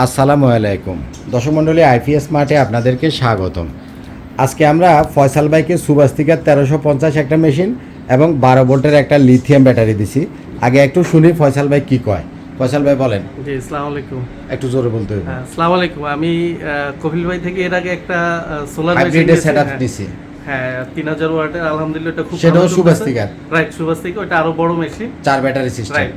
আসসালামু আলাইকুম। দর্শক মণ্ডলী আইপিএস মার্টে আপনাদেরকে স্বাগতম। আজকে আমরা ফয়সাল বাইকের সুবাস্তিকার তেরোশো পঞ্চাশ একটা মেশিন এবং বারো ভোল্টের একটা লিথিয়াম ব্যাটারি দিছি। আগে একটু শুনি ফয়সাল ভাই কি কয়। ফয়সাল ভাই বলেন। জি আসসালামু আলাইকুম। একটু জোরে বলতে হবে। হ্যাঁ, আসসালামু আলাইকুম। আমি কপিল ভাই থেকে এর আগে একটা সোলার হাইব্রিডের সেট আপ দিছি। হ্যাঁ তিন হাজার ওয়াটের আলহামদুলিল্লাহ এটা খুব সেটাও সুবাস্তিকার। রাইট সুবাস্তিকা ওটা আরও বড় মেশিন চার ব্যাটারি সিস্টেম রাইট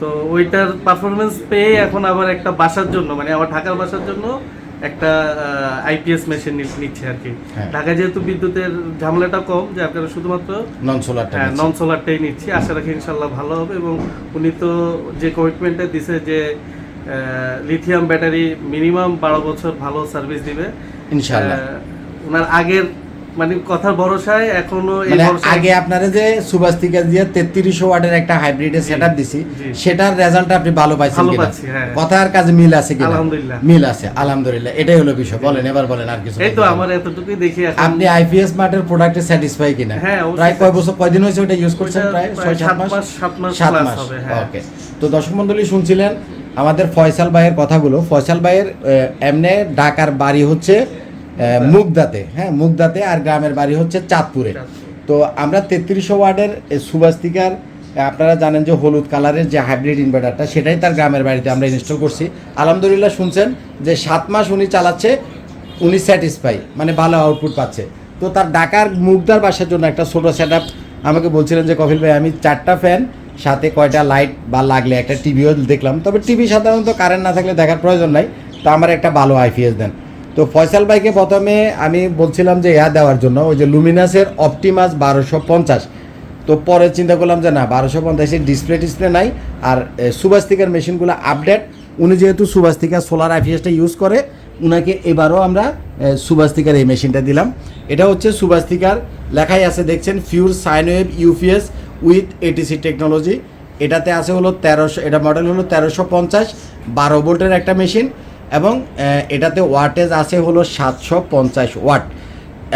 তো ওইটার পারফরমেন্স পেয়ে এখন আবার একটা বাসার জন্য মানে আমার ঢাকার বাসার জন্য একটা আইপিএস মেশিন নিচ্ছে আর কি। হ্যাঁ। ঢাকায় যেহেতু বিদ্যুতের ঝামেলাটা কম যে আপনারা শুধুমাত্র নন সোলারটা নন সোলারটাই নিচ্ছি। আশা রাখি ইনশাল্লাহ ভালো হবে এবং উনি তো যে কমিটমেন্টটা দিছে যে লিথিয়াম ব্যাটারি মিনিমাম বারো বছর ভালো সার্ভিস দিবে ইনশাআল্লাহ আহ, ওনার আগের মানে কথার ভরসায় এখনও মানে আগে আপনারা যে সুবাস্তিকা দিয়ে তেত্রিশশো ওয়াটের একটা হাইব্রিডের সেট দিছি সেটার রেজাল্ট আপনি ভালো পাইছেন ভালো কিনা? পাচ্ছি, হ্যাঁ। কথার কাজে মিল আছে কিনা? আলহামদুলিল্লাহ। মিল আছে আলহামদুলিল্লাহ। এটাই হলো বিষয়। বলেন এবার বলেন আর কিছু এই তো আমার এতটুকুই দেখি আপনি আইপিএস মার্টের প্রোডাক্টে স্যাটিসফাই কিনা? হ্যাঁ, প্রায় কয় বছর কয়দিন হয়েছে ওটা ইউজ করছেন? প্রায় ছয় সাত মাস? সাত মাস সাত মাস। হ্যাঁ। ওকে তো দর্শক শুনছিলেন আমাদের ফয়সাল ভাইয়ের কথাগুলো। ফয়সাল ভাইয়ের এমনে ঢাকার বাড়ি হচ্ছে মুগদাতে হ্যাঁ মুগদাতে আর গ্রামের বাড়ি হচ্ছে চাঁদপুরে। তো আমরা তেত্রিশশো ওয়ার্ডের সুবাস্তিকার আপনারা জানেন যে হলুদ কালারের যে হাইব্রিড ইনভার্টারটা সেটাই তার গ্রামের বাড়িতে আমরা ইনস্টল করছি। আলহামদুলিল্লাহ শুনছেন যে সাত মাস উনি চালাচ্ছে উনি স্যাটিসফাই মানে ভালো আউটপুট পাচ্ছে। তো তার ঢাকার মুগদার বাসার জন্য একটা ছোটো সেট আমাকে বলছিলেন যে কফিল ভাই আমি চারটা ফ্যান সাথে কয়টা লাইট বা লাগলে একটা টিভিও দেখলাম। তবে টিভি সাধারণত কারেন্ট না থাকলে দেখার প্রয়োজন নাই। তো আমার একটা ভালো আইপিএস দেন। তো ফয়সাল ভাইকে প্রথমে আমি বলছিলাম যে ইয়া দেওয়ার জন্য ওই যে লুমিনাসের অপটিমাস বারোশো পঞ্চাশ। তো পরে চিন্তা করলাম যে না বারোশো পঞ্চাশের ডিসপ্লে টিসপ্লে নাই আর সুবাস্তিকার মেশিনগুলো আপডেট উনি যেহেতু সুবাস্তিকা সোলার আইপিএসটা ইউজ করে উনাকে এবারও আমরা এ, সুবাস্তিকার এই মেশিনটা দিলাম। এটা হচ্ছে সুবাস্তিকার লেখাই আছে দেখছেন pure sine wave UPS with ATC technology এটাতে আছে হলো তেরোশো এটা মডেল হলো তেরোশো পঞ্চাশ বারো ভোল্টের একটা মেশিন। এবং এটাতে ওয়াটেজ আছে হলো সাতশো পঞ্চাশ ওয়াট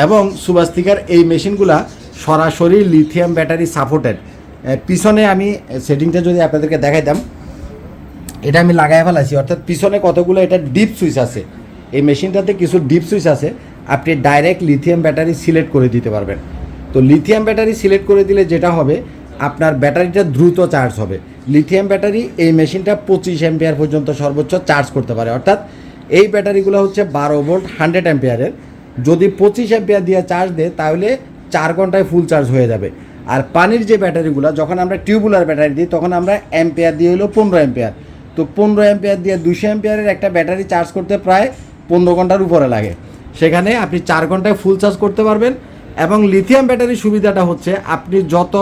এবং সুবাস্তিকার এই মেশিনগুলা সরাসরি লিথিয়াম ব্যাটারি সাপোর্টেড পিছনে আমি সেটিংটা যদি আপনাদেরকে দেখাইতাম এটা আমি লাগাই ফেলাইছি। অর্থাৎ পিছনে কতগুলো এটা ডিপ সুইচ আছে। এই মেশিনটাতে কিছু ডিপ সুইচ আছে। আপনি ডাইরেক্ট লিথিয়াম ব্যাটারি সিলেক্ট করে দিতে পারবেন। তো লিথিয়াম ব্যাটারি সিলেক্ট করে দিলে যেটা হবে, আপনার ব্যাটারিটা দ্রুত চার্জ হবে। লিথিয়াম ব্যাটারি এই মেশিনটা পঁচিশ অ্যাম্পিয়ার পর্যন্ত সর্বোচ্চ চার্জ করতে পারে। অর্থাৎ এই ব্যাটারিগুলো হচ্ছে বারো ভোল্ট হান্ড্রেড অ্যাম্পিয়ারের যদি পঁচিশ অ্যাম্পিয়ার দিয়ে চার্জ দেয়, তাহলে চার ঘন্টায় ফুল চার্জ হয়ে যাবে। আর পানির যে ব্যাটারিগুলো, যখন আমরা টিউবুলার ব্যাটারি দিই, তখন আমরা অ্যাম্পিয়ার দিয়ে হলো পনেরো অ্যাম্পিয়ার তো পনেরো অ্যাম্পিয়ার দিয়ে দুশো অ্যাম্পিয়ারের একটা ব্যাটারি চার্জ করতে প্রায় পনেরো ঘণ্টার উপরে লাগে। সেখানে আপনি চার ঘন্টায় ফুল চার্জ করতে পারবেন। এবং লিথিয়াম ব্যাটারির সুবিধাটা হচ্ছে, আপনি যত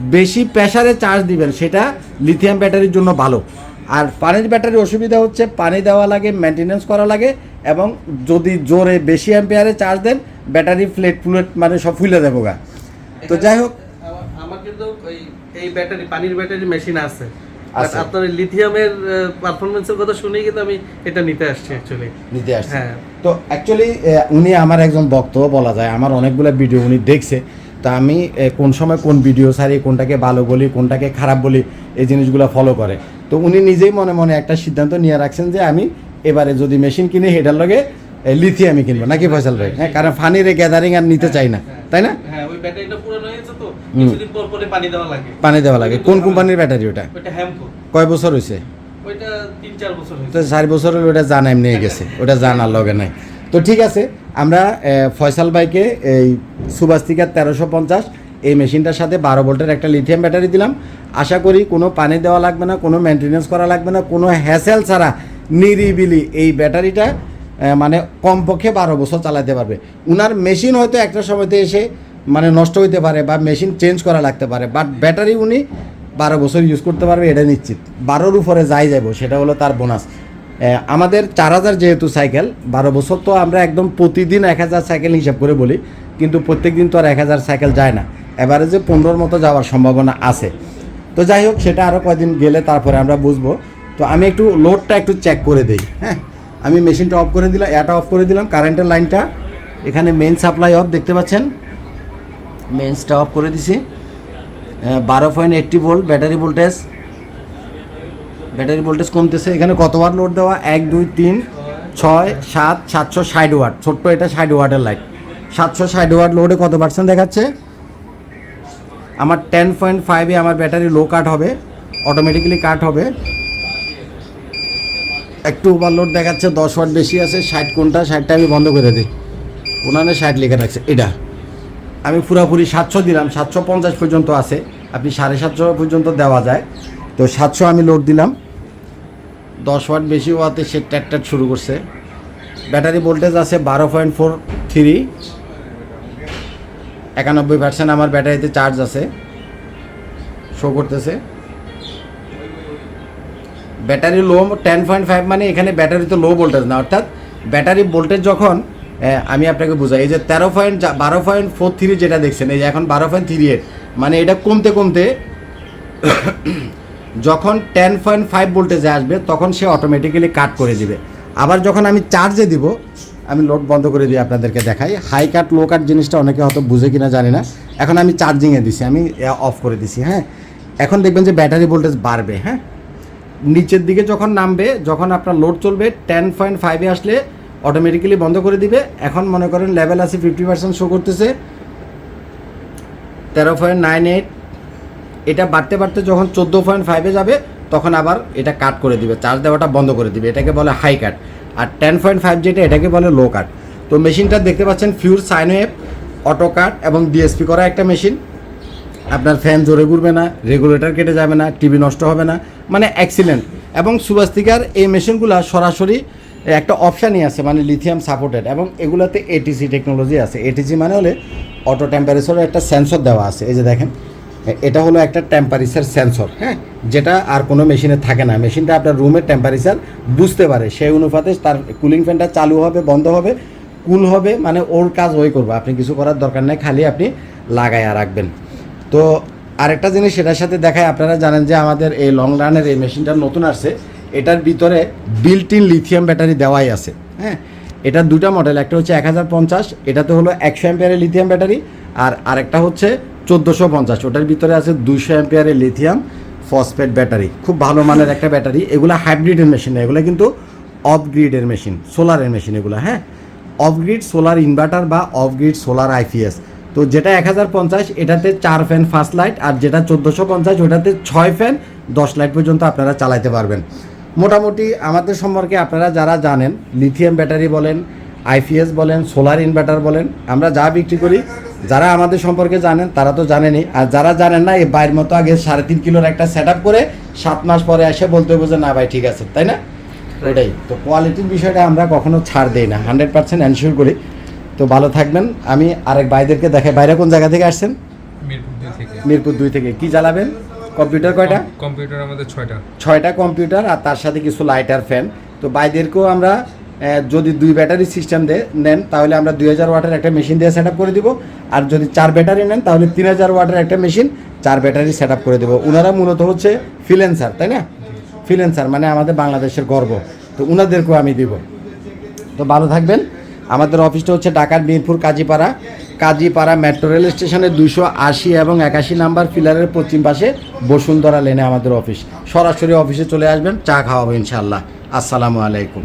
বেশি প্রেসারে চার্জ দিবেন সেটা লিথিয়াম ব্যাটারির জন্য ভালো। আর পানির ব্যাটারির অসুবিধা হচ্ছে পানি দেওয়া লাগে মেনটেনেন্স করা লাগে এবং যদি জোরে বেশি অ্যাম্পিয়ারে চার্জ দেন ব্যাটারি ফ্লেট ফ্লুট মানে সব ফুলে দেবো গা। তো যাই হোক। আমার- কিন্তু এই ব্যাটারি পানির ব্যাটারি মেশিন আছে। আপনার লিথিয়ামের পারফরমেন্সের কথা শুনেই কিন্তু আমি এটা নিতে আসছি অ্যাকচুয়ালি নিতে আসছে। হ্যাঁ। তো অ্যাকচুয়ালি উনি আমার একজন বক্ত বলা যায় আমার অনেকগুলো ভিডিও উনি দেখছে। তা আমি কোন সময় কোন ভিডিও সারি কোনটাকে ভালো বলি কোনটাকে খারাপ বলি এই জিনিসগুলো ফলো করে। তো উনি নিজেই মনে মনে একটা সিদ্ধান্ত নিয়ে রাখছেন যে আমি এবারে যদি মেশিন কিনে এটার লগে লিথিয়ামই কিনবো। নাকি ফয়সাল ভাই? হ্যাঁ কারণ ফানির গ্যাদারিং আর নিতে চাই না। তাই না? হ্যাঁ পানি দেওয়া লাগে। কোন কোম্পানির ব্যাটারি ওটা? কয় বছর হয়েছে চার বছর তো চার বছর হলে ওটা জান এমনি গেছে। ওটা জানার লগে নাই। তো ঠিক আছে, আমরা ফয়সাল ভাইকে এই সুবাস্তিকার তেরোশো পঞ্চাশ, এই মেশিনটার সাথে বারো ভোল্টের একটা লিথিয়াম ব্যাটারি দিলাম। আশা করি কোনো পানি দেওয়া লাগবে না, কোনো মেনটেনেন্স করা লাগবে না, কোনো হ্যাসেল ছাড়া নিরিবিলি এই ব্যাটারিটা মানে কমপক্ষে বারো বছর চালাতে পারবে। উনার মেশিন হয়তো একটা সময়তে এসে মানে নষ্ট হইতে পারে বা মেশিন চেঞ্জ করা লাগতে পারে বাট ব্যাটারি উনি বারো বছর ইউজ করতে পারবে, এটা নিশ্চিত। বারোর উপরে যাই যাব সেটা হলো তার বোনাস আমাদের চার হাজার যেহেতু সাইকেল বারো বছর তো আমরা একদম প্রতিদিন এক হাজার সাইকেল হিসাব করে বলি, কিন্তু প্রত্যেক দিন তো আর এক হাজার সাইকেল যায় না। যে পনেরোর মতো যাওয়ার সম্ভাবনা আছে। তো যাই হোক, সেটা আরও কয়দিন গেলে তারপরে আমরা বুঝব। তো আমি একটু লোডটা একটু চেক করে দিই হ্যাঁ? আমি মেশিনটা অফ করে দিলাম এটা অফ করে দিলাম কারেন্টের লাইনটা এখানে মেন সাপ্লাই অফ দেখতে পাচ্ছেন? মেন্সটা অফ করে দিছি। বারো point eighty volt battery voltage battery voltage কমতেছে। এখানে কতবার লোড দেওয়া? এক, দুই, তিন, ছয়, সাত, সাতশো ষাট ওয়াট। ছোট্ট এটা ষাট ওয়াটের লাইট। সাতশো ষাট ওয়াট লোডে কত পার্সেন্ট দেখাচ্ছে? আমার টেন পয়েন্ট ফাইভে আমার ব্যাটারি লো কাট হবে অটোমেটিক্যালি কাট হবে। একটু ওভারলোড দেখাচ্ছে, দশ ওয়াট বেশি আছে, ষাট কোনটা? ষাটটা আমি বন্ধ করে দিই। ওনানে ষাট লিখে রাখছে, এটা। আমি পুরোপুরি সাতশো দিলাম, সাতশো পঞ্চাশ পর্যন্ত আছে। আপনি সাড়ে সাতশো পর্যন্ত দেওয়া যায়। তো সাতশো আমি লোড দিলাম। দশ ওয়াট বেশি হওয়াতে সে ট্যাট শুরু করছে। ব্যাটারি ভোল্টেজ আছে বারো পয়েন্ট ফোর থ্রি। একানব্বই পার্সেন্ট আমার ব্যাটারিতে চার্জ আছে। শো করতেছে। Battery low ten point five মানে এখানে ব্যাটারিতে লো ভোল্টেজ না, অর্থাৎ ব্যাটারি ভোল্টেজ যখন আমি আপনাকে বুঝাই, এই যে তেরো পয়েন্ট বারো পয়েন্ট ফোর থ্রি যেটা দেখছেন, এই যে এখন বারো পয়েন্ট থ্রি এইট মানে এটা কমতে কমতে যখন টেন পয়েন্ট ফাইভ ভোল্টেজে আসবে, তখন সে অটোমেটিক্যালি কাট করে দিবে। আবার যখন আমি চার্জে দিব, আমি লোড বন্ধ করে দিয়ে আপনাদেরকে দেখাই। হাই কাট লো কাট জিনিসটা অনেকে হয়তো বুঝে কিনা জানি না। এখন আমি চার্জিংয়ে দিছি, আমি অফ করে দিছি হ্যাঁ? এখন দেখবেন যে ব্যাটারি ভোল্টেজ বাড়বে হ্যাঁ? নিচের দিকে যখন নামবে, যখন আপনার লোড চলবে টেন পয়েন্ট ফাইভে আসলে অটোমেটিক্যালি বন্ধ করে দিবে। এখন মনে করেন লেভেল আছে ফিফটি পার্সেন্ট শো করতেছে। তেরো পয়েন্ট নাইন এইট এটা বাড়তে বাড়তে যখন চোদ্দ পয়েন্ট ফাইভে যাবে, তখন আবার এটা কাট করে দিবে চার্জ দেওয়াটা বন্ধ করে দিবে, এটাকে বলে হাই কাট আর টেন পয়েন্ট ফাইভ যেটা, এটাকে বলে লো কাট তো মেশিনটা দেখতে পাচ্ছেন ফিউর সাইনওয়েভ অটো কাট এবং ডিএসপি করা একটা মেশিন। আপনার ফ্যান জোরে ঘুরবে না রেগুলেটর কেটে যাবে না টিভি নষ্ট হবে না মানে অ্যাক্সিডেন্ট এবং সুবাস্তিকার এই মেশিনগুলো সরাসরি একটা অপশানই আছে মানে লিথিয়াম সাপোর্টেড এবং এগুলোতে এটিসি টেকনোলজি আছে। এটিসি মানে হলে অটো টেম্পারেচারের একটা সেন্সর দেওয়া আছে, এই যে দেখেন। এটা হলো একটা টেম্পারেচার সেন্সর হ্যাঁ? যেটা আর কোনো মেশিনে থাকে না। মেশিনটা আপনার রুমের টেম্পারেচার বুঝতে পারে। সেই অনুপাতে তার কুলিং ফ্যানটা চালু হবে, বন্ধ হবে কুল হবে মানে ওর কাজ ওই করবে। আপনি কিছু করার দরকার নেই, খালি আপনি লাগাইয়া রাখবেন। তো আরেকটা জিনিস সেটার সাথে দেখায়, আপনারা জানেন যে আমাদের এই লং রানের এই মেশিনটা নতুন আসছে। এটার ভিতরে বিল্ট ইন লিথিয়াম ব্যাটারি দেওয়াই আছে হ্যাঁ? এটার দুটা মডেল একটা হচ্ছে এক হাজার পঞ্চাশ, এটাতে হলো একশো অ্যাম্পিয়ারের লিথিয়াম ব্যাটারি আর আরেকটা হচ্ছে চোদ্দোশো পঞ্চাশ। ওটার ভিতরে আছে দুইশো অ্যাম্পিয়ারের লিথিয়াম ফসফেট ব্যাটারি খুব ভালো মানের একটা ব্যাটারি এগুলো হাইব্রিডের মেশিন এগুলো কিন্তু অফ গ্রিডের মেশিন সোলারের মেশিন এগুলো হ্যাঁ? অফগ্রিড সোলার ইনভার্টার বা অফ গ্রিড সোলার আইপিএস তো যেটা এক হাজার পঞ্চাশ, এটাতে চার ফ্যান ফার্স্ট লাইট আর যেটা চোদ্দোশো পঞ্চাশ, ওটাতে ছয় ফ্যান দশ লাইট পর্যন্ত আপনারা চালাতে পারবেন। মোটামুটি আমাদের সম্পর্কে আপনারা যারা জানেন লিথিয়াম ব্যাটারি বলেন আইপিএস বলেন সোলার ইনভার্টার বলেন আমরা যা বিক্রি করি যারা আমাদের সম্পর্কে জানেন তারা তো জানেনই। আর যারা জানেন না এই বাইরের মতো আগে সাড়ে তিন কিলোর একটা সেট করে সাত মাস পরে এসে বলতে হবে যে না ভাই ঠিক আছে। তাই না? ওটাই। তো কোয়ালিটির বিষয়টা আমরা কখনো ছাড় দেই না। হান্ড্রেড পার্সেন্ট এনশিওর করি। তো ভালো থাকবেন। আমি আরেক ভাইদেরকে দেখাই। বাইরে কোন জায়গা থেকে আসছেন? মিরপুর দুই থেকে। কি চালাবেন কম্পিউটার কয়টা? কম্পিউটার আমাদের ছয়টা। ছয়টা কম্পিউটার আর তার সাথে কিছু লাইটার ফ্যান তো বাইদেরকেও আমরা যদি দুই ব্যাটারি সিস্টেম নেন, তাহলে আমরা দুই হাজার ওয়াটের একটা মেশিন দিয়ে সেট করে দিব। আর যদি চার ব্যাটারি নেন, তাহলে তিন হাজার ওয়াটের একটা মেশিন, চার ব্যাটারি সেট করে দেবো। ওনারা মূলত হচ্ছে ফিলেন্সার তাই না? ফিলেন্সার মানে আমাদের বাংলাদেশের গর্ব। তো ওনাদেরকেও আমি দিব। তো ভালো থাকবেন। আমাদের অফিসটা হচ্ছে ঢাকার মিরপুর কাজীপাড়া। কাজীপাড়া মেট্রো রেল স্টেশনের দুশো আশি এবং একাশি নাম্বার পিলারের পশ্চিম পাশে বসুন্ধরা লেনে আমাদের অফিস। সরাসরি অফিসে চলে আসবেন, চা খাওয়াবো ইনশাল্লাহ আসসালামু আলাইকুম।